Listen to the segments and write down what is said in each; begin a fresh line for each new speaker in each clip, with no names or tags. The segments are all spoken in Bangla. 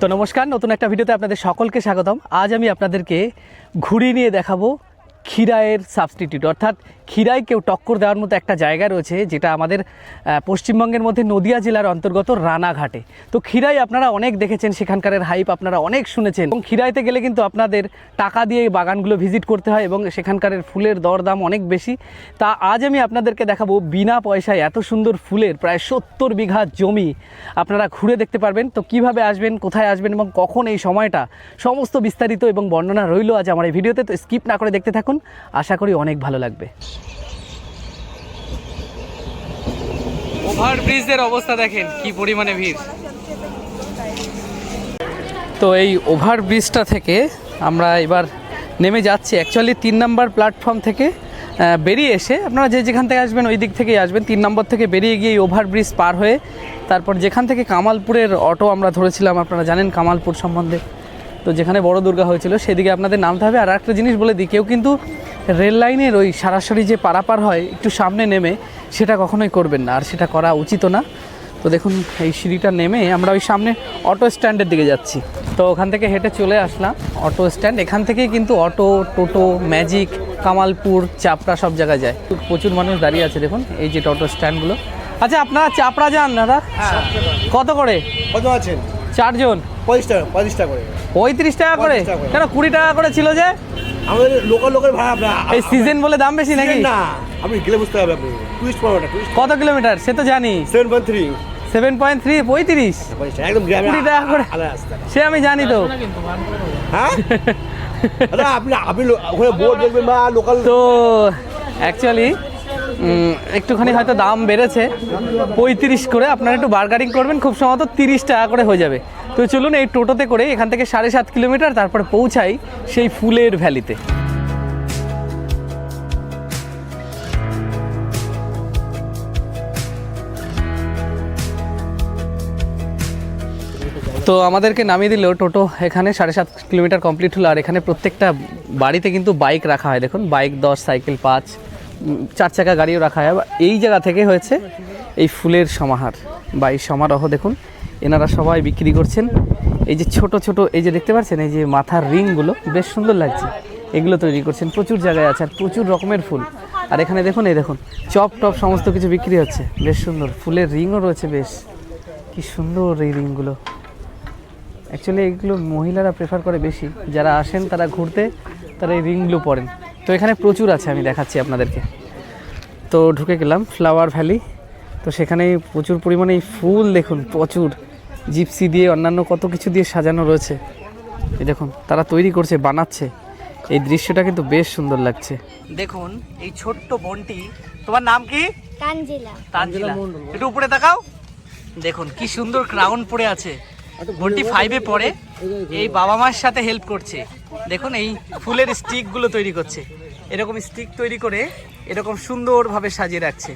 তো নমস্কার, নতুন একটা ভিডিওতে আপনাদের সকলকে স্বাগতম। আজ আমি আপনাদেরকে ঘুড়ি নিয়ে দেখাবো ক্ষীরায়ের সাবস্টিটিউট অর্থাৎ কেউ টক্কর দেওয়ার মতো একটা জায়গা রয়েছে, যেটা আমাদের পশ্চিমবঙ্গের মধ্যে নদিয়া জেলার অন্তর্গত রানাঘাটে। তো ক্ষীরাই আপনারা অনেক দেখেছেন সেখানকার হাইপ আপনারা অনেক শুনেছেন। এবং ক্ষীরাইতে গেলে কিন্তু আপনাদের টাকা দিয়ে বাগানগুলো ভিজিট করতে হয় এবং সেখানকার ফুলের দরদাম অনেক বেশি। তা আজ আমি আপনাদেরকে দেখাবো বিনা পয়সায় এত সুন্দর ফুলের, প্রায় সত্তর বিঘা জমি আপনারা ঘুরে দেখতে পারবেন। তো কীভাবে আসবেন, কোথায় আসবেন এবং কখন এই সময়টা, সমস্ত বিস্তারিত এবং বর্ণনা রইল আজ আমার এই ভিডিওতে। তো স্কিপ না করে দেখতে থাকুন। আশা করি অনেক ভালো লাগবে। ওভারব্রিজের অবস্থা দেখেন, কি পরিমাণে ভিড়। তো এই ওভারব্রিজটা থেকে আমরা এবার নেমে যাচ্ছি। অ্যাকচুয়ালি তিন নাম্বার প্ল্যাটফর্ম থেকে বেরিয়ে এসে আপনারা যে যেখান থেকে আসবেন ওই দিক থেকেই আসবেন। তিন নম্বর থেকে বেরিয়ে গিয়ে ওভারব্রিজ পার হয়ে তারপর যেখান থেকে কামালপুরের অটো আমরা ধরেছিলাম, আপনারা জানেন কামালপুর সম্বন্ধে। তো যেখানে বড় দুর্গা হয়েছিল, সেদিকে আপনাদের নামতে হবে। আর একটা জিনিস বলে দিই, কেউ কিন্তু রেল লাইনের ওই সরাসরি যে পারাপার হয় একটু সামনে নেমে সেটা কখনোই করবেন না আর সেটা করা উচিত না। তো দেখুন এই সিঁড়িটা নেমে আমরা ওই সামনে অটো স্ট্যান্ডের দিকে যাচ্ছি। তো ওখান থেকে হেঁটে চলে আসলাম অটো স্ট্যান্ড। এখান থেকেই কিন্তু অটো টোটো ম্যাজিক কামালপুর চাপড়া সব জায়গায় যায়। প্রচুর মানুষ দাঁড়িয়ে আছে দেখুন এই যে টোটো স্ট্যান্ডগুলো। আচ্ছা আপনারা চাপড়া যান দাদা। কত করে?
কত আছেন?
চারজন?
পঁয়ত্রিশ টাকা পঁয়ত্রিশ টাকা করে।
পঁয়ত্রিশ টাকা করে?
35 টাকা করে।
কেন কুড়ি টাকা করে ছিল যে?
আমাদের লোকাল লোকের ভাড়া
এই সিজন বলে দাম বেশি নাকি?
না আপনি গেলে বুঝতে হবে আপনি। টুরিস্ট না
কত কিলোমিটার সে তো জানি।
Seven point three
seven point three পঁয়ত্রিশ?
একদম গ্রামে
কুড়ি টাকা করে। সে আমি জানি তো।
হ্যাঁ? আপনি আপনি ওখানে বোর্ড দেখবেন বা লোকাল
তো অ্যাকচুয়ালি একটুখানি হয়তো দাম বেড়েছে। পঁয়ত্রিশ করে আপনারা একটু বার্গারিং করবেন, খুব সম্ভবত তিরিশ টাকা করে হয়ে যাবে। তো চলুন এই টোটোতে করে এখান থেকে সাড়ে সাত কিলোমিটার তারপর পৌঁছাই সেই ফুলের ভ্যালিতে। তো আমাদেরকে নামিয়ে দিল টোটো, এখানে সাড়ে সাত কিলোমিটার কমপ্লিট হলো, আর এখানে প্রত্যেকটা বাড়িতে কিন্তু বাইক রাখা হয়। দেখুন, বাইক, দশ, সাইকেল, পাঁচ চার চাকা গাড়িও রাখা হয়। এই জায়গা থেকে হয়েছে এই ফুলের সমাহার বা এই সমারোহ, দেখুন। এনারা সবাই বিক্রি করছেন। এই যে ছোট ছোট, এই যে দেখতে পাচ্ছেন, এই যে মাথার রিংগুলো বেশ সুন্দর লাগছে। এগুলো তৈরি করছেন। প্রচুর জায়গায় আছে আর প্রচুর রকমের ফুল। আর এখানে দেখুন, এই দেখুন, চপ টপ সমস্ত কিছু বিক্রি হচ্ছে। বেশ সুন্দর। ফুলের রিংও রয়েছে বেশ। কি সুন্দর এই রিংগুলো। অ্যাকচুয়ালি এগুলো মহিলারা প্রেফার করে বেশি। যারা আসেন, তারা ঘুরতে, তারা এই রিংগুলো পরেন। তো এখানে প্রচুর আছে আমি দেখাচ্ছি আপনাদেরকে। তো ঢুকে গেলাম ফ্লাওয়ার ভ্যালি তো সেখানে প্রচুর পরিমাণে এই ফুল দেখুন প্রচুর। জিপসি দিয়ে অন্যান্য কত কিছু দিয়ে সাজানো রয়েছে। এই দেখুন তারা তৈরি করছে বানাচ্ছে। এই দৃশ্যটা কিন্তু বেশ সুন্দর লাগছে। দেখুন এই ছোট্ট বনটি তোমার নাম কি?
তানজিলা।
তানজিলা। একটু উপরে তাকাও। দেখুন কি সুন্দর ক্রাউন পড়ে আছে। বনটি ফাইভে পড়ে। এই বাবা মার সাথে হেল্প করছে। দেখুন এই ফুলের স্টিকগুলো তৈরি করছে। এরকম স্টিক তৈরি করে এরকম সুন্দরভাবে সাজিয়ে রাখছে।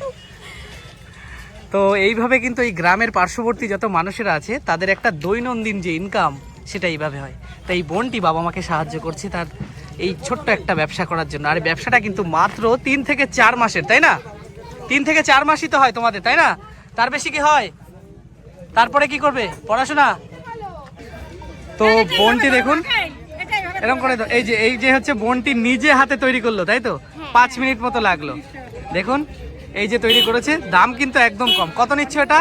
তো এইভাবে কিন্তু এই গ্রামের পার্শ্ববর্তী যত মানুষেরা আছে, তাদের একটা দৈনন্দিন যে ইনকাম সেটা এইভাবে হয়। তাই এই বোনটি বাবা মাকে সাহায্য করছে তার এই ছোট্ট একটা ব্যবসা করার জন্য। আর ব্যবসাটা কিন্তু মাত্র তিন থেকে চার মাসের, তাই না? তিন থেকে চার মাসই তো হয় তোমাদের, তাই না? তার বেশি কি হয়? তারপরে কি করবে? পড়াশোনা? তো বোনটি দেখুন এরকম করে তো এই যে এই যে হচ্ছে বোনটি নিজে হাতে তৈরি করল তাই তো? পাঁচ মিনিট মতো লাগল। দেখুন এই যে তৈরি করেছে দাম কিন্তু একদম কম। কত নিচ্ছে এটা?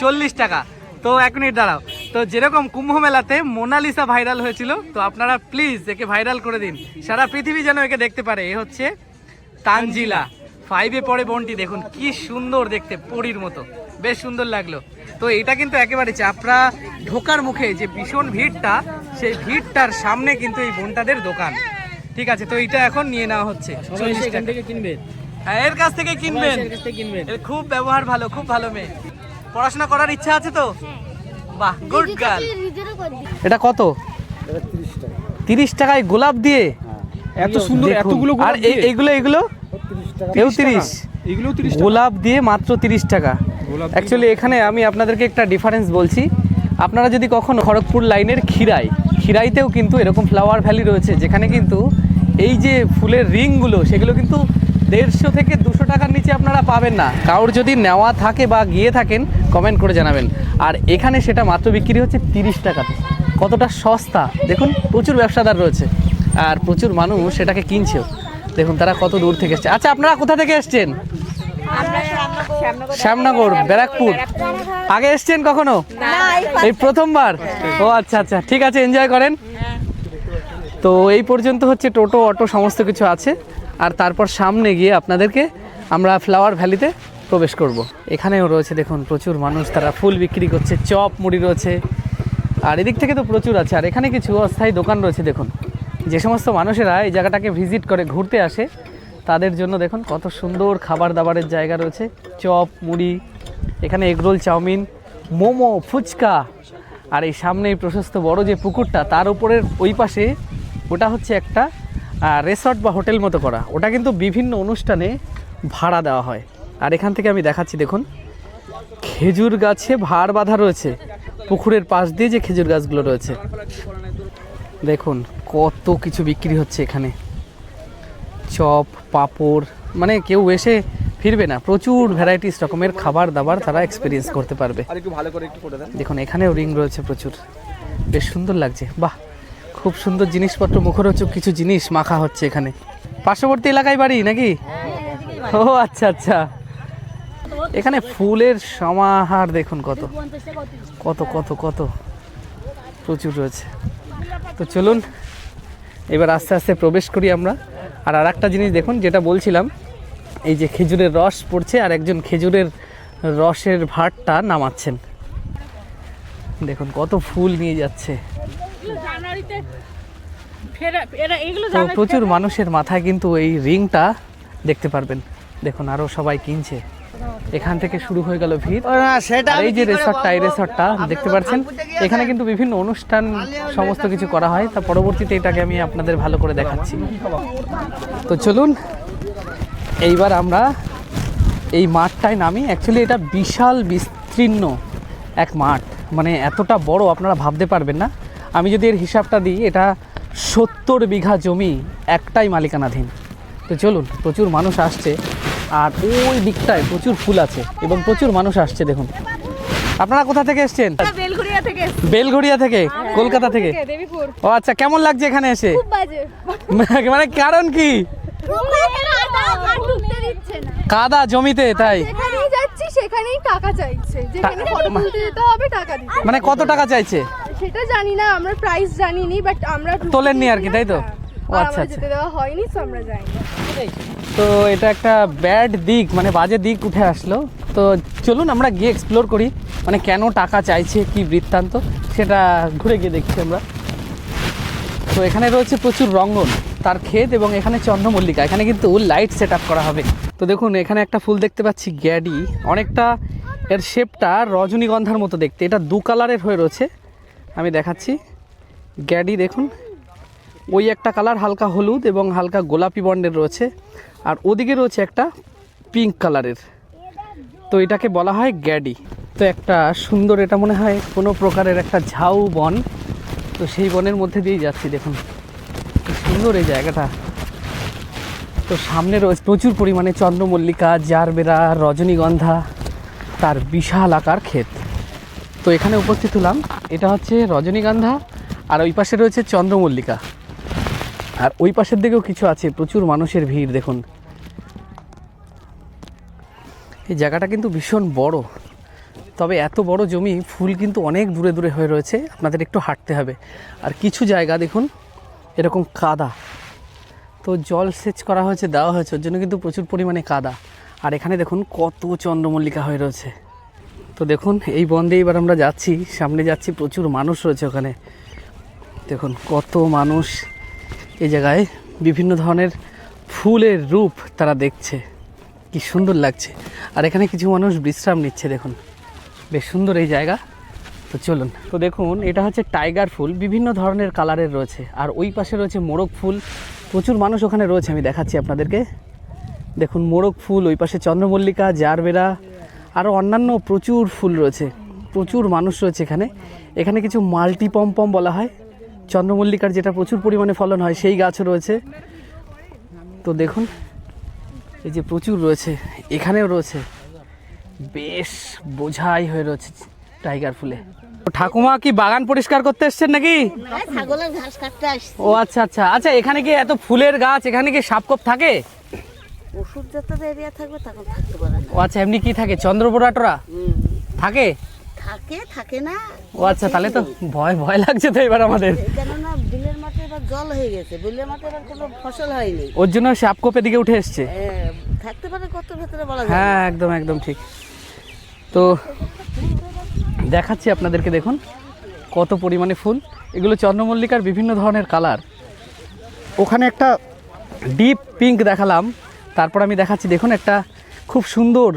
চল্লিশ।
টাকা। তো এক মিনিট দাঁড়াও। তো যেরকম কুম্ভ মেলাতে মোনালিসা ভাইরাল হয়েছিল তো আপনারা প্লিজ একে ভাইরাল করে দিন। সারা পৃথিবী যেন একে দেখতে পারে। এ হচ্ছে তানজিলা। ফাইভে পড়ে বোনটি দেখুন কি সুন্দর দেখতে পরীর মতো। বেশ সুন্দর লাগল। তো এটা কিন্তু একেবারে চাপড়া ঢোকার মুখে যে ভীষণ ভিড়টা সেই ভিড়টার সামনে কিন্তু এই বোনটাদের দোকান। ঠিক আছে তো এটা এখন নিয়ে নেওয়া হচ্ছে। চল্লিশ টাকা।
থেকে কিনবে
হ্যাঁ এর কাছ থেকে কিনবেন।
এর কাছ থেকে কিনবেন।
এর খুব ব্যবহার ভালো খুব ভালো মেয়ে। পড়াশোনা করার ইচ্ছা আছে তো? বাহ গুড গার্ল এটা কত? তিরিশ টাকায় গোলাপ দিয়ে?
এত সুন্দর এতগুলো
আর এই- এইগুলো এইগুলো এও তিরিশ
এগুলো
গোলাপ দিয়ে মাত্র তিরিশ টাকা। অ্যাকচুয়ালি এখানে আমি আপনাদেরকে একটা ডিফারেন্স বলছি। আপনারা যদি কখনো খড়গপুর লাইনের খিরাই খিরাইতেও কিন্তু এরকম ফ্লাওয়ার ভ্যালি রয়েছে যেখানে কিন্তু এই যে ফুলের রিংগুলো সেগুলো কিন্তু দেড়শো থেকে দুশো টাকার নিচে আপনারা পাবেন না। কারোর যদি নেওয়া থাকে বা গিয়ে থাকেন কমেন্ট করে জানাবেন। আর এখানে সেটা মাত্র বিক্রি হচ্ছে তিরিশ টাকাতে কতটা সস্তা। দেখুন প্রচুর ব্যবসাদার রয়েছে। আর প্রচুর মানুষ সেটাকে কিনছেও। দেখুন তারা কত দূর থেকে এসছে। আচ্ছা আপনারা কোথা থেকে এসছেন? শ্যামনগর। ব্যারাকপুর। আগে এসছেন কখনো? এই প্রথমবার? ও আচ্ছা আচ্ছা ঠিক আছে এনজয় করেন। তো এই পর্যন্ত হচ্ছে টোটো অটো সমস্ত কিছু আছে। আর তারপর সামনে গিয়ে আপনাদেরকে আমরা ফ্লাওয়ার ভ্যালিতে প্রবেশ করব। এখানেও রয়েছে দেখুন প্রচুর মানুষ তারা ফুল বিক্রি করছে চপ মুড়ি রয়েছে। আর এদিক থেকে তো প্রচুর আছে। আর এখানে কিছু অস্থায়ী দোকান রয়েছে দেখুন। যে সমস্ত মানুষেরা এই জায়গাটাকে ভিজিট করে ঘুরতে আসে তাদের জন্য দেখুন কত সুন্দর খাবার দাবারের জায়গা রয়েছে। চপ, মুড়ি, এখানে egg roll chowmein, momo, phuchka. আর এই সামনে এই প্রশস্ত বড় যে পুকুরটা, তার উপরের ওই পাশে ওটা হচ্ছে একটা রেসর্ট বা হোটেল মতো করা। ওটা কিন্তু বিভিন্ন অনুষ্ঠানে ভাড়া দেওয়া হয়। আর এখান থেকে আমি দেখাচ্ছি, দেখুন, খেজুর গাছে ভাড় বাঁধা রয়েছে। পুকুরের পাশ দিয়ে যে খেজুর গাছগুলো রয়েছে। দেখুন, কত কিছু বিক্রি হচ্ছে এখানে। চপ পাঁপড় মানে কেউ এসে ফিরবে না। প্রচুর ভ্যারাইটিস রকমের খাবার দাবার তারা এক্সপিরিয়েন্স করতে পারবে। দেখুন এখানেও রিং রয়েছে প্রচুর। বেশ সুন্দর লাগছে। বাহ! খুব সুন্দর জিনিসপত্র মুখরোচক কিছু জিনিস মাখা হচ্ছে এখানে। পার্শ্ববর্তী এলাকায় বাড়ি নাকি? ও আচ্ছা আচ্ছা। এখানে ফুলের সমাহার দেখুন কত। কত কত কত। প্রচুর রয়েছে। তো চলুন এবার আস্তে আস্তে প্রবেশ করি আমরা। আর আর একটা জিনিস দেখুন, যেটা বলছিলাম, এই যে খেজুরের রস পড়ছে আর একজন খেজুরের রসের ভাতটা নামাচ্ছেন। দেখুন, কত ফুল নিয়ে যাচ্ছে। তো প্রচুর মানুষের মাথায় কিন্তু এই রিংটা দেখতে পারবেন। দেখুন আরও সবাই কিনছে। এখান থেকে শুরু হয়ে গেল ভিড়। এই যে রিসর্টটা এই রিসর্টটা দেখতে পাচ্ছেন এখানে কিন্তু বিভিন্ন অনুষ্ঠান সমস্ত কিছু করা হয়। তা পরবর্তীতে এটাকে আমি আপনাদের ভালো করে দেখাচ্ছি। তো চলুন এইবার আমরা এই মাঠটায় নামি। অ্যাকচুয়ালি এটা বিশাল বিস্তীর্ণ এক মাঠ। মানে এতটা বড় আপনারা ভাবতে পারবেন না। আমি যদি এর হিসাবটা দিই এটা সত্তর বিঘা জমি একটাই মালিকানাধীন। তো চলুন প্রচুর মানুষ আসছে। আর ওই দিকটায় প্রচুর ফুল আছে এবং প্রচুর মানুষ আসছে দেখুন। আপনারা কোথা থেকে এসছেন?
থেকে
বেলঘড়িয়া থেকে কলকাতা থেকে ও আচ্ছা কেমন লাগছে এখানে এসে? মানে কারণ কি? কাদা জমিতে তাই।
সেখানেই টাকা চাইছে। যেখানে ফটো তুলতে যেতে হবে টাকা দিতে
মানে কত টাকা চাইছে?
সেটা জানি না আমরা প্রাইস জানিনি বাট আমরা
তোলেননি আর কি, তাই তো? আচ্ছা, আচ্ছা।
যেতে দেওয়া হয়নি তো আমরা যাইনি।
তো এটা একটা ব্যাড দিক মানে বাজে দিক উঠে আসলো। তো চলুন আমরা গিয়ে এক্সপ্লোর করি মানে কেন টাকা চাইছে কি বৃত্তান্ত, সেটা ঘুরে গিয়ে দেখছি আমরা। তো এখানে রয়েছে প্রচুর রঙ্গন, তার ক্ষেত এবং এখানে চন্দ্রমল্লিকা, এখানে কিন্তু লাইট সেট করা হবে। তো দেখুন, এখানে একটা ফুল দেখতে পাচ্ছি, গ্যাডি। অনেকটা এর শেপটা রজনীগন্ধার মতো দেখতে, এটা দু কালারের হয়ে রয়েছে। আমি দেখাচ্ছি। গ্যাডি, দেখুন। ওই একটা কালার হালকা হলুদ এবং হালকা গোলাপি বন্ডের রয়েছে। আর ওদিকে রয়েছে একটা পিঙ্ক কালারের তো এটাকে বলা হয় গ্যাডি। তো একটা সুন্দর এটা মনে হয় কোনো প্রকারের একটা ঝাউ বন। তো সেই বনের মধ্যে দিয়েই যাচ্ছি, দেখুন। সুন্দর এই জায়গাটা। তো সামনে রয়েছে প্রচুর পরিমাণে চন্দ্রমল্লিকা, জারবেরা, রজনীগন্ধা, তার বিশাল আকার ক্ষেত। তো এখানে উপস্থিত হলাম। এটা হচ্ছে রজনীগন্ধা আর ওই পাশে রয়েছে চন্দ্রমল্লিকা। আর ওই পাশের দিকেও কিছু আছে, প্রচুর মানুষের ভিড়, দেখুন। এই জায়গাটা কিন্তু ভীষণ বড়। তবে এত বড় জমি, ফুল কিন্তু অনেক দূরে দূরে হয়ে রয়েছে, আপনাদের একটু হাঁটতে হবে। আর কিছু জায়গা, দেখুন, এরকম কাদা। তো জল সেচ করা হয়েছে, দেওয়া হয়েছে, ওর জন্য কিন্তু প্রচুর পরিমাণে কাদা। আর এখানে দেখুন, কত চন্দ্রমল্লিকা হয়ে রয়েছে। তো দেখুন, এই বন্ধে এবার আমরা যাচ্ছি, সামনে যাচ্ছি, প্রচুর মানুষ রয়েছে ওখানে। দেখুন, কত মানুষ। এই জায়গায় বিভিন্ন ধরনের ফুলের রূপ তারা দেখছে। কি সুন্দর লাগছে। আর এখানে কিছু মানুষ বিশ্রাম নিচ্ছে, দেখুন। বেশ সুন্দর এই জায়গা। তো চলুন, তো দেখুন, এটা হচ্ছে টাইগার ফুল। বিভিন্ন ধরনের কালারের রয়েছে। আর ওই পাশে রয়েছে মোরগ ফুল। প্রচুর মানুষ ওখানে রয়েছে, আমি দেখাচ্ছি আপনাদেরকে। দেখুন, মোরগ ফুল, ওই পাশে চন্দ্রমল্লিকা, জারবেরা আরও অন্যান্য প্রচুর ফুল রয়েছে। প্রচুর মানুষ রয়েছে এখানে। এখানে কিছু মাল্টি পম্পম বলা হয়। চন্দ্রমল্লিকার যেটা প্রচুর পরিমাণে ফলন হয় সেই গাছও রয়েছে। তো দেখুন এই যে প্রচুর রয়েছে এখানেও রয়েছে। বেশ বোঝাই হয়ে রয়েছে টাইগার ফুলে। ও ঠাকুমা কি বাগান পরিষ্কার করতে এসছেন নাকি?
আসছি।
ও আচ্ছা আচ্ছা। আচ্ছা এখানে কি এত ফুলের গাছ? এখানে কি সাপকপ থাকে?
ওষুধ যত এরিয়া থাকবে তখন থাকতে পারে
ও আচ্ছা এমনি কি থাকে? চন্দ্রবোড়া টোরা থাকে?
থাকে থাকে না।
ও আচ্ছা তাহলে তো ভয় ভয় লাগছে তো এবার আমাদের।
কেননা বিলের মাঠে এবার জল হয়ে গেছে বিলের মাঠে এবার কোনো ফসল হয়নি।
ওর জন্য সাপকোপের দিকে উঠে এসছে।
থাকতে পারে কত ভেতরে বলা যায়।
হ্যাঁ একদম একদম ঠিক। তো দেখাচ্ছি আপনাদেরকে দেখুন কত পরিমাণে ফুল। এগুলো চন্দ্রমল্লিকার বিভিন্ন ধরনের কালার। ওখানে একটা ডিপ পিঙ্ক দেখালাম। তারপর আমি দেখাচ্ছি দেখুন একটা খুব সুন্দর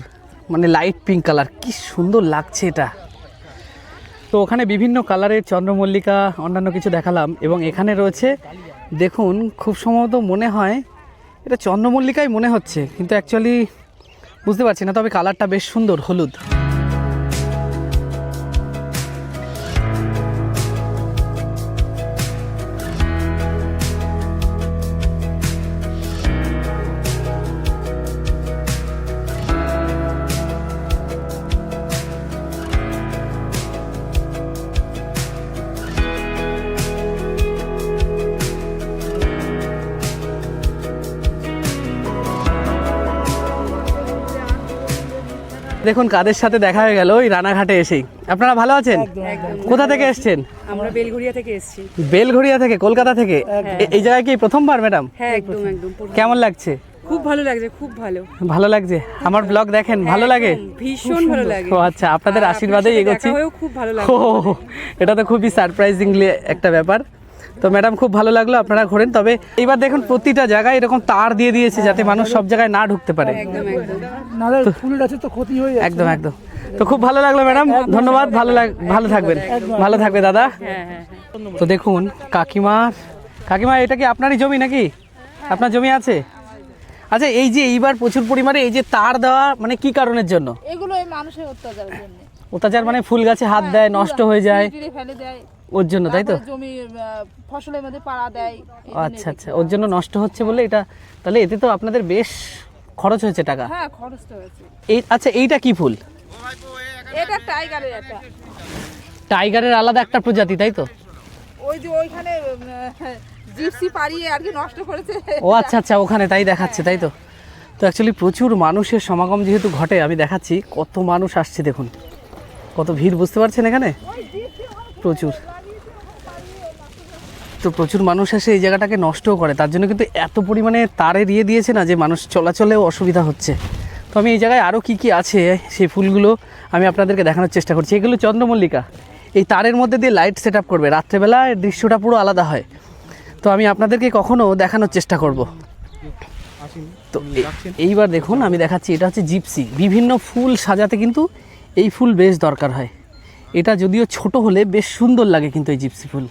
মানে লাইট পিঙ্ক কালার। কি সুন্দর লাগছে এটা। তো ওখানে বিভিন্ন কালারের চন্দ্রমল্লিকা, অন্যান্য কিছু দেখালাম এবং এখানে রয়েছে, দেখুন, খুব সম্ভবত মনে হয় এটা চন্দ্রমল্লিকাই মনে হচ্ছে, কিন্তু অ্যাকচুয়ালি বুঝতে পারছি না, তবে কালারটা বেশ সুন্দর, হলুদ। দেখুন কাদের সাথে দেখা হয়ে গেল ওই রানাঘাটে এসেই। আপনারা ভালো আছেন? কোথা থেকে এসেছেন?
আমরা বেলঘরিয়া থেকে এসেছি।
বেলঘড়িয়া থেকে কলকাতা থেকে? এই জায়গায় কি প্রথমবার ম্যাডাম?
হ্যাঁ একদম একদম।
কেমন লাগছে?
খুব ভালো লাগছে খুব ভালো।
ভালো লাগছে? আমার ব্লগ দেখেন ভালো লাগে?
ভীষণ ভালো লাগে।
ও আচ্ছা আপনাদের আশীর্বাদেই এগোচ্ছি।
খুব ভালো লাগে।
এটা তো খুবই সারপ্রাইজিংলি একটা ব্যাপার। তো ম্যাডাম খুব ভালো লাগল আপনারা ঘোরেন। তবে এবার দেখুন প্রতিটা জায়গায় এরকম তার দিয়ে দিয়েছে যাতে মানুষ সব জায়গায় না ঢুকতে পারে।
একদম একদম
তো ক্ষতি হয়ে যাচ্ছে।
একদম একদম। তো খুব ভালো লাগল ম্যাডাম ধন্যবাদ ভালো লাগ ভালো থাকবেন ভালো থাকবে দাদা।
হ্যাঁ হ্যাঁ হ্যাঁ।
তো দেখুন কাকিমার কাকিমা এটা কি আপনারই জমি নাকি? আপনার জমি আছে? আচ্ছা এই যে এইবার প্রচুর পরিমাণে এই যে তার দেওয়া মানে কি কারণের জন্য?
এগুলো এই মানুষের অত্যাচারের জন্য।
অত্যাচার মানে ফুল গাছে হাত দেয় নষ্ট হয়ে যায়।
ফেলে দেয়।
ওর জন্য তাই তো?
জমি ফসলের মধ্যে পাড়া দেয়
আচ্ছা আচ্ছা। ওর জন্য নষ্ট হচ্ছে বলে এটা তাহলে এতে তো আপনাদের বেশ খরচ হয়েছে টাকা।
হ্যাঁ খরচটা হয়েছে।
এই আচ্ছা এইটা কি ফুল?
এটা টাইগারের একটা।
টাইগারের আলাদা একটা প্রজাতি তাই তো?
ওই যে ওইখানে জিপসি পাড়িয়ে আর কি নষ্ট করেছে।
ও আচ্ছা আচ্ছা ওখানে তাই দেখাচ্ছে তাই তো? তো অ্যাকচুয়ালি প্রচুর মানুষের সমাগম যেহেতু ঘটে আমি দেখাচ্ছি কত মানুষ আসছে দেখুন। কত ভিড় বুঝতে পারছেন এখানে? প্রচুর। তো প্রচুর মানুষ এসে এই জায়গাটাকে নষ্টও করে। তার জন্য কিন্তু এত পরিমাণে তারে দিয়ে দিয়েছে না যে মানুষ চলাচলেও অসুবিধা হচ্ছে। তো আমি এই জায়গায় আরও কী কী আছে, সেই ফুলগুলো আমি আপনাদেরকে দেখানোর চেষ্টা করছি। এগুলো চন্দ্রমল্লিকা। এই তারের মধ্যে দিয়ে লাইট সেট আপ করবে। রাত্রেবেলা দৃশ্যটা পুরো আলাদা হয়। তো আমি আপনাদেরকে কখনও দেখানোর চেষ্টা করব। তো এইবার দেখুন, আমি দেখাচ্ছি, এটা হচ্ছে জিপসি বিভিন্ন ফুল সাজাতে কিন্তু এই ফুল বেশ দরকার হয়। এটা যদিও ছোট হলে বেশ সুন্দর লাগে কিন্তু এই জিপসি ফুল।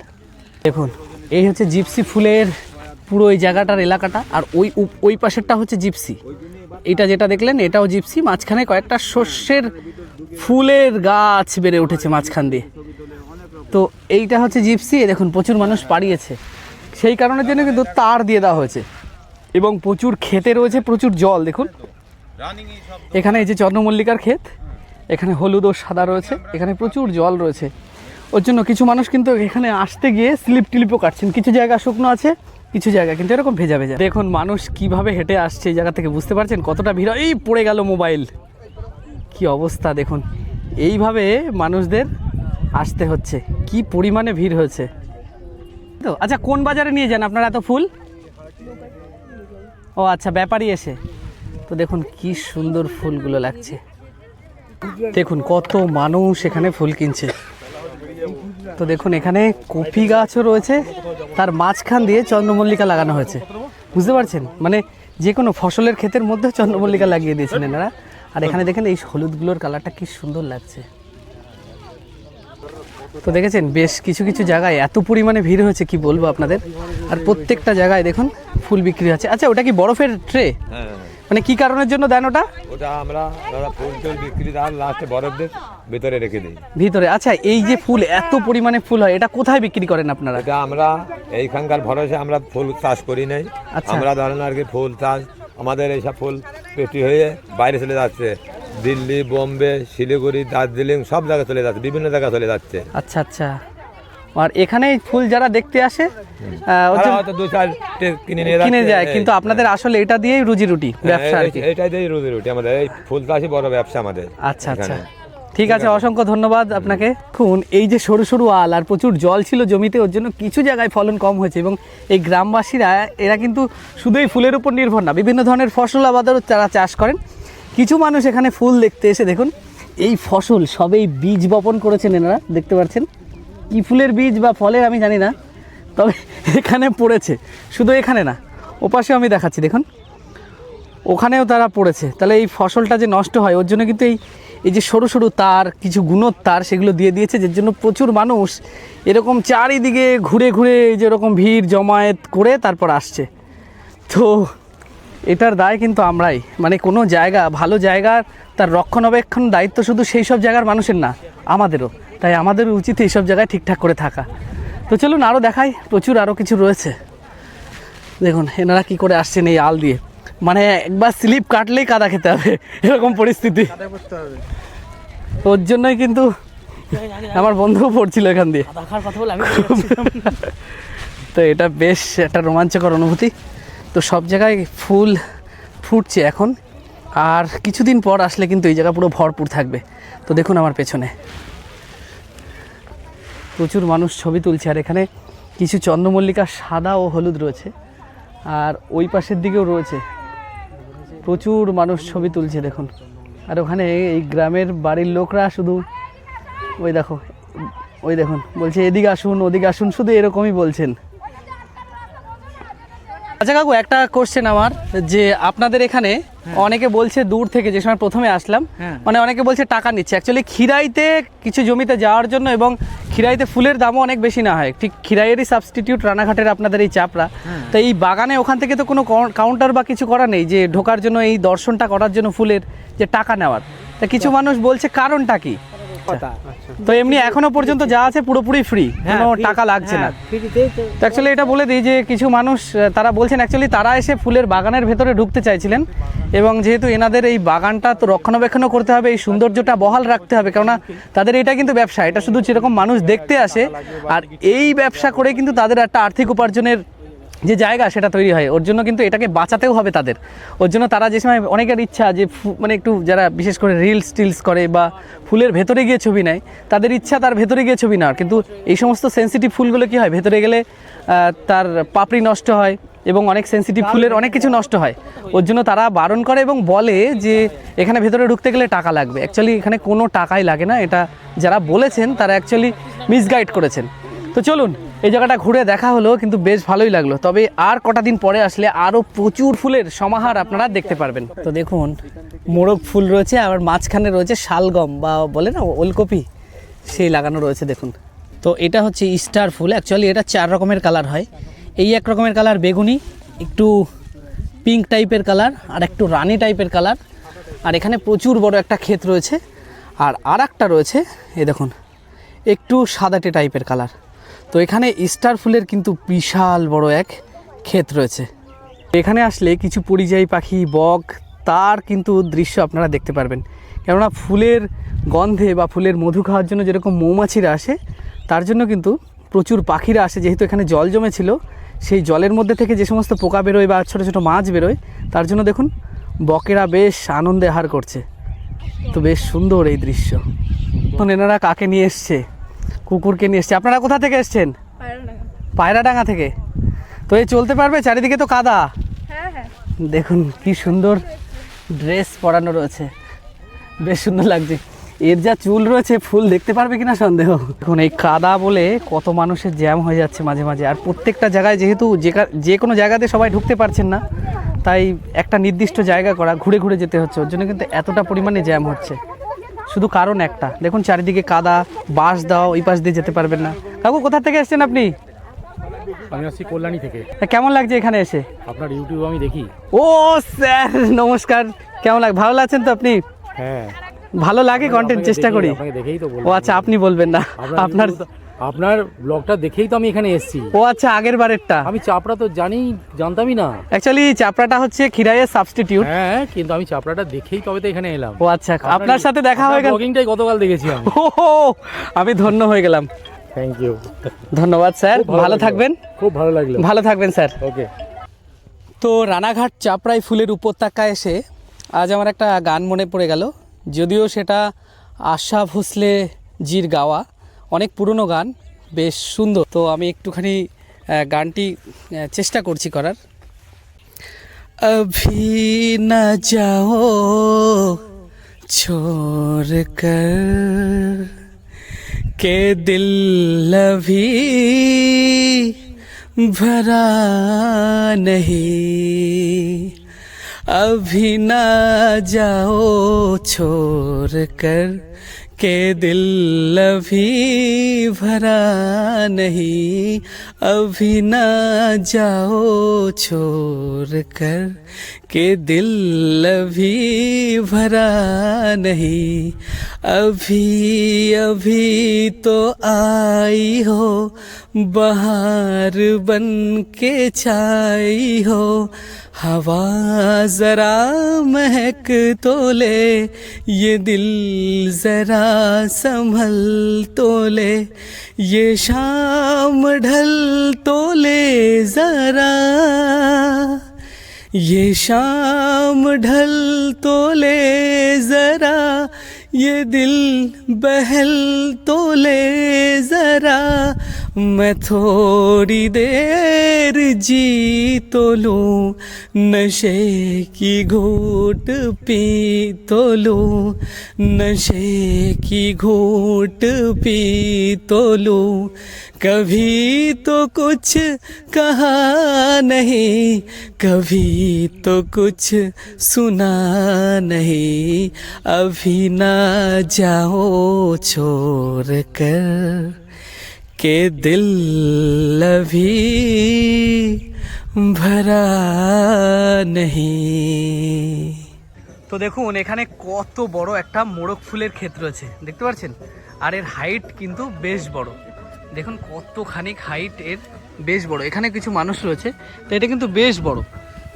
দেখুন। এই হচ্ছে জিপসি ফুলের পুরো এই জায়গাটার এলাকাটা, আর ওই ওই পাশেরটা হচ্ছে জিপসি। এটা যেটা দেখলেন, এটাও জিপসি, মাঝখানে কয়েকটা শস্যের ফুলের গাছ বেড়ে উঠেছে মাঝখান দিয়ে। তো এইটা হচ্ছে জিপসি দেখুন প্রচুর মানুষ পাড়িয়েছে। সেই কারণের জন্য কিন্তু তার দিয়ে দেওয়া হয়েছে। এবং প্রচুর খেতে রয়েছে, প্রচুর জল, দেখুন। এখানে এই যে চন্দ্রমল্লিকার ক্ষেত, এখানে হলুদ ও সাদা রয়েছে, এখানে প্রচুর জল রয়েছে। ওর জন্য কিছু মানুষ কিন্তু এখানে আসতে গিয়ে স্লিপ টিলিপও কাটছেন। কিছু জায়গা শুকনো আছে, কিছু জায়গা কিন্তু এরকম ভেজা ভেজা। দেখুন, মানুষ কীভাবে হেঁটে আসছে এই জায়গা থেকে বুঝতে পারছেন? কতটা ভিড়। এই পড়ে গেল মোবাইল। কি অবস্থা, দেখুন। এইভাবে মানুষদের আসতে হচ্ছে। কি পরিমাণে ভিড় হয়েছে। তো আচ্ছা কোন বাজারে নিয়ে যান আপনারা এত ফুল? ও আচ্ছা ব্যাপারই এসে। তো দেখুন, কি সুন্দর ফুলগুলো লাগছে। দেখুন, কত মানুষ এখানে ফুল কিনছে। তো দেখুন, এখানে কপি গাছও রয়েছে। তার মাঝখান দিয়ে চন্দ্রমল্লিকা লাগানো হয়েছে। বুঝতে পারছেন? মানে যে কোনো ফসলের ক্ষেতের মধ্যে চন্দ্রমল্লিকা লাগিয়ে দিয়েছেন এনারা। আর এখানে দেখেন, এই হলুদগুলোর কালারটা কি সুন্দর লাগছে। তো দেখেছেন, বেশ কিছু কিছু জায়গায় এত পরিমাণে ভিড় হয়েছে, কি বলব আপনাদের? আর প্রত্যেকটা জায়গায় দেখুন, ফুল বিক্রি আছে আচ্ছা ওটা কি বরফের ট্রে?
হ্যাঁ।
মানে কি কারণের জন্য দেন ওটা?
ওটা আমরা দাদা ফুল টুল বিক্রি আর লাস্টে বরফ দিয়ে ভিতরে রেখে দিই।
ভিতরে আচ্ছা এই যে ফুল এত পরিমাণে ফুল হয় এটা কোথায় বিক্রি করেন আপনারা?
এটা আমরা এইখানকার ভরসে আমরা ফুল চাষ করি নাই।
আচ্ছা।
আমরা ধরেন আর কি ফুল চাষ আমাদের এইসব ফুল
তৈরি হয়ে বাইরে চলে যাচ্ছে। দিল্লি বোম্বে শিলিগুড়ি দার্জিলিং সব জায়গায় চলে যাচ্ছে বিভিন্ন জায়গায় চলে যাচ্ছে।
আচ্ছা আচ্ছা। আর এখানে ফুল যারা দেখতে আসে
কিনে।
যায় কিন্তু আপনাদের আসলে এটা দিয়েই রুজি রুটি ব্যবসা আর
এই-
কি।
এইটাই দিয়ে রুজি রুটি আমাদের এই ফুল চাষই বড় ব্যবসা আমাদের
আচ্ছা আচ্ছা। ঠিক আছে অসংখ্য ধন্যবাদ আপনাকে। খুন এই যে সরু সরু আল আর প্রচুর জল ছিল জমিতে ওর জন্য কিছু জায়গায় ফলন কম হয়েছে এবং এই গ্রামবাসীরা এরা কিন্তু শুধু এই ফুলের উপর নির্ভর না বিভিন্ন ধরনের ফসল আবাদেরও তারা চাষ করেন। কিছু মানুষ এখানে ফুল দেখতে এসে দেখুন এই ফসল সবেই বীজ বপন করেছেন এনারা দেখতে পাচ্ছেন। কি ফুলের বীজ বা ফলের আমি জানি না, তবে এখানে পড়েছে। শুধু এখানে না ওপাশে আমি দেখাচ্ছি, দেখুন। ওখানেও তারা পড়েছে। তাহলে এই ফসলটা যে নষ্ট হয়, ওর জন্য কিন্তু এই এই যে সরু সরু তার, কিছু গুণোর তার সেগুলো দিয়ে দিয়েছে, যার জন্য প্রচুর মানুষ এরকম চারিদিকে ঘুরে ঘুরে যে এরকম ভিড়, জমায়েত করে তারপর আসছে। তো এটার দায় কিন্তু আমরাই। মানে কোনো জায়গা, ভালো জায়গার তার রক্ষণাবেক্ষণ দায়িত্ব শুধু সেই সব জায়গার মানুষের না, আমাদেরও। তাই আমাদের উচিত এইসব জায়গায় ঠিকঠাক করে থাকা। তো চলুন আরও দেখাই প্রচুর আরও কিছু রয়েছে। দেখুন এনারা কি করে আসছেন এই আল দিয়ে। মানে একবার স্লিপ কাটলেই কাদা খেতে হবে এরকম পরিস্থিতি। ওর জন্যই কিন্তু আমার বন্ধুও পড়ছিল এখান দিয়ে। তো এটা বেশ একটা রোমাঞ্চকর অনুভূতি। তো সব জায়গায় ফুল ফুটছে এখন। আর কিছুদিন পর আসলে কিন্তু এই জায়গা পুরো ভরপুর থাকবে। তো দেখুন আমার পেছনে। প্রচুর মানুষ ছবি তুলছে আর এখানে কিছু চন্দ্রমল্লিকা সাদা ও হলুদ রয়েছে আর ওই পাশের দিকেও রয়েছে। প্রচুর মানুষ ছবি তুলছে দেখুন। আর ওখানে এই গ্রামের বাড়ির লোকরা শুধু ওই দেখো ওই দেখুন বলছে এদিকে আসুন ওদিকে আসুন শুধু এরকমই বলছেন। আচ্ছা কাকু একটা কোশ্চেন আমার যে আপনাদের এখানে অনেকে বলছে দূর থেকে যে সময় প্রথমে আসলাম মানে অনেকে বলছে টাকা নিচ্ছে। অ্যাকচুয়ালি খিরাইতে কিছু জমিতে যাওয়ার জন্য এবং খিরাইতে ফুলের দামও অনেক বেশি না হয়। ঠিক খিরাইয়েরই সাবস্টিটিউট রানাঘাটের আপনাদের এই চাপড়া। তো এই বাগানে ওখান থেকে তো কোনো কাউন্টার বা কিছু করা নেই যে ঢোকার জন্য এই দর্শনটা করার জন্য ফুলের যে টাকা নেওয়ার। তা কিছু মানুষ বলছে কারণটা কি? তো এমনি এখনও পর্যন্ত যা আছে পুরোপুরি ফ্রি কোনো টাকা লাগছে না। তো। অ্যাকচুয়ালি এটা বলে দিই যে কিছু মানুষ তারা বলছেন অ্যাকচুয়ালি তারা এসে ফুলের বাগানের ভেতরে ঢুকতে চাইছিলেন এবং যেহেতু এনাদের এই বাগানটা তো রক্ষণাবেক্ষণও করতে হবে এই সৌন্দর্যটা বহাল রাখতে হবে কেননা তাদের এটা কিন্তু ব্যবসা। এটা শুধু যেরকম মানুষ দেখতে আসে আর এই ব্যবসা করে কিন্তু তাদের একটা আর্থিক উপার্জনের যে জায়গা সেটা তৈরি হয়, ওর জন্য কিন্তু এটাকে বাঁচাতেও হবে তাদের। ওর জন্য তারা যে সময় অনেকের ইচ্ছা যে মানে একটু যারা বিশেষ করে রিলস টিলস করে বা ফুলের ভেতরে গিয়ে ছবি নেয়, তাদের ইচ্ছা তার ভেতরে গিয়ে ছবি নেওয়ার। কিন্তু এই সমস্ত সেন্সিটিভ ফুলগুলো কি হয়? ভেতরে গেলে তার পাপড়ি নষ্ট হয় এবং অনেক সেন্সিটিভ ফুলের অনেক কিছু নষ্ট হয়। ওর জন্য তারা বারণ করে এবং বলে যে এখানে ভেতরে ঢুকতে গেলে টাকা লাগবে। অ্যাকচুয়ালি এখানে কোনো টাকাই লাগে না। এটা যারা বলেছেন, তারা অ্যাকচুয়ালি মিসগাইড করেছেন। তো চলুন এই জায়গাটা ঘুরে দেখা হলো, কিন্তু বেশ ভালোই লাগল। তবে আর কটা দিন পরে আসলে আরও প্রচুর ফুলের সমাহার আপনারা দেখতে পারবেন। তো দেখুন, মোরগ ফুল রয়েছে, আবার মাঝখানে রয়েছে শালগম বা বলে না, ওলকপি, সেই লাগানো রয়েছে, দেখুন। তো এটা হচ্ছে স্টার ফুল অ্যাকচুয়ালি এটা চার রকমের কালার হয়। এই এক রকমের কালার বেগুনি, একটু পিঙ্ক টাইপের কালার, আর একটু রানি টাইপের কালার। আর এখানে প্রচুর বড় একটা ক্ষেত রয়েছে। আর আর একটা রয়েছে এ দেখুন, একটু সাদাটে টাইপের কালার। তো এখানে স্টার ফুলের কিন্তু বিশাল বড় এক ক্ষেত রয়েছে। এখানে আসলে কিছু পরিযায়ী পাখি, বক, তার কিন্তু দৃশ্য আপনারা দেখতে পারবেন। কেননা ফুলের গন্ধে বা ফুলের মধু খাওয়ার জন্য যেরকম মৌমাছিরা আসে, তার জন্য কিন্তু প্রচুর পাখিরা আসে। যেহেতু এখানে জল জমেছিল, সেই জলের মধ্যে থেকে যে সমস্ত পোকা বেরোয় বা ছোটো ছোটো মাছ বেরোয়, তার জন্য দেখুন বকেরা বেশ আনন্দে হার করছে। তো বেশ সুন্দর এই দৃশ্য। এখন এনারা কাকে নিয়ে এসছে? কুকুরকে নিয়ে এসছে। আপনারা কোথা থেকে এসছেন? পায়রাডাঙ্গা থেকে। তো এই চলতে পারবে? চারিদিকে তো কাদা।
হ্যাঁ হ্যাঁ।
দেখুন কি সুন্দর ড্রেস পরানো রয়েছে। বেশ সুন্দর লাগছে। এর যা চুল রয়েছে ফুল দেখতে পারবে কিনা সন্দেহ? এখন এই কাদা বলে কত মানুষের জ্যাম হয়ে যাচ্ছে মাঝে মাঝে। আর প্রত্যেকটা জায়গায় যেহেতু যে যে কোনো জায়গাতে সবাই ঢুকতে পারছেন না তাই একটা নির্দিষ্ট জায়গা করা ঘুরে ঘুরে যেতে হচ্ছে। ওর জন্য কিন্তু এতটা পরিমাণে জ্যাম হচ্ছে। শুধু কারণ একটা। দেখুন চারিদিকে কাদা বাস দাও ওই পাশ দিয়ে যেতে পারবেন না। কাকু কোথা থেকে এসেছেন আপনি?
আমি আসছি কল্যাণী থেকে।
কেমন লাগছে এখানে এসে?
আপনার ইউটিউব আমি দেখি।
ও স্যার নমস্কার। কেমন লাগ ভালো লাগছেন তো আপনি?
হ্যাঁ।
ভালো লাগে কন্টেন্ট চেষ্টা করি। ও আচ্ছা আপনি বলবেন না। আপনার
আপনার ব্লগটা দেখেই তো আমি এখানে এসেছি।
ও আচ্ছা আগের বারেরটা।
আমি চাপড়া তো জানি জানতামই না।
অ্যাকচুয়ালি চাপড়াটা হচ্ছে খিরাইয়ের সাবস্টিটিউট
হ্যাঁ কিন্তু আমি চাপড়াটা দেখেই তবে তো এখানে এলাম।
ও আচ্ছা আপনার সাথে দেখা হয়ে গেল।
ব্লগিংটাই গতকাল দেখেছি আমি।
ও আমি ধন্য হয়ে গেলাম।
থ্যাংক ইউ
ধন্যবাদ স্যার। ভালো থাকবেন।
খুব ভালো লাগল।
ভালো থাকবেন স্যার।
ওকে
তো রানাঘাট চাপড়াই ফুলের উপত্যকায় এসে আজ আমার একটা গান মনে পড়ে গেল। যদিও সেটা আশা ভোসলে জির গাওয়া অনেক পুরনো গান বেশ সুন্দর তো আমি একটুখানি আহ, গানটি আহ, চেষ্টা করছি করার अभी न जाओ छोड़ कर के दिल अभी भरा नहीं अभी न जाओ छोड़ कर के दिल अभी भरा नहीं अभी ना जाओ छोड़ कर। के दिल अभी भरा नहीं, अभी अभी तो आई हो, बहार बन के छाई हो, हवा जरा महक तो ले, ये दिल जरा संभल तो ले, ये शाम ढल तो ले जरा। ये शाम ढल तो ले जरा ये दिल बहल तो ले जरा। मैं थोड़ी देर जी तो लूँ, नशे की घूट पी तो लूँ, नशे की घूट पी तो लूँ। कभी तो कुछ कहा नहीं, कभी तो कुछ सुना नहीं, अभी ना जाओ छोड़ कर। के दिल अभी भरा नहीं তো দেখুন এখানে কত বড় একটা মোরগ ফুলের ক্ষেত রয়েছে দেখতে পাচ্ছেন আর এর হাইট কিন্তু বেশ বড় দেখুন কতখানি হাইট এর বেশ বড় এখানে কিছু মানুষ রয়েছে তো এটা কিন্তু বেশ বড়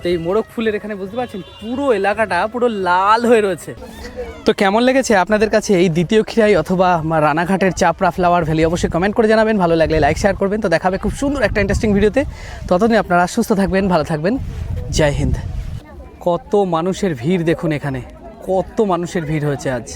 তো এই মোরগ ফুলের এখানে বুঝতে পারছেন পুরো এলাকাটা পুরো লাল হয়ে রয়েছে তো কেমন লেগেছে আপনাদের কাছে এই দ্বিতীয় খিরাই অথবা রানাঘাটের চাপড়া ফ্লাওয়ার ভ্যালি অবশ্যই কমেন্ট করে জানাবেন, ভালো লাগলে লাইক শেয়ার করবেন। তো দেখাবে খুব সুন্দর একটা ইন্টারেস্টিং ভিডিওতে। ততদিন আপনারা সুস্থ থাকবেন, ভালো থাকবেন। জয় হিন্দ। কত মানুষের ভিড় দেখুন এখানে। কত মানুষের ভিড় হয়েছে আজ।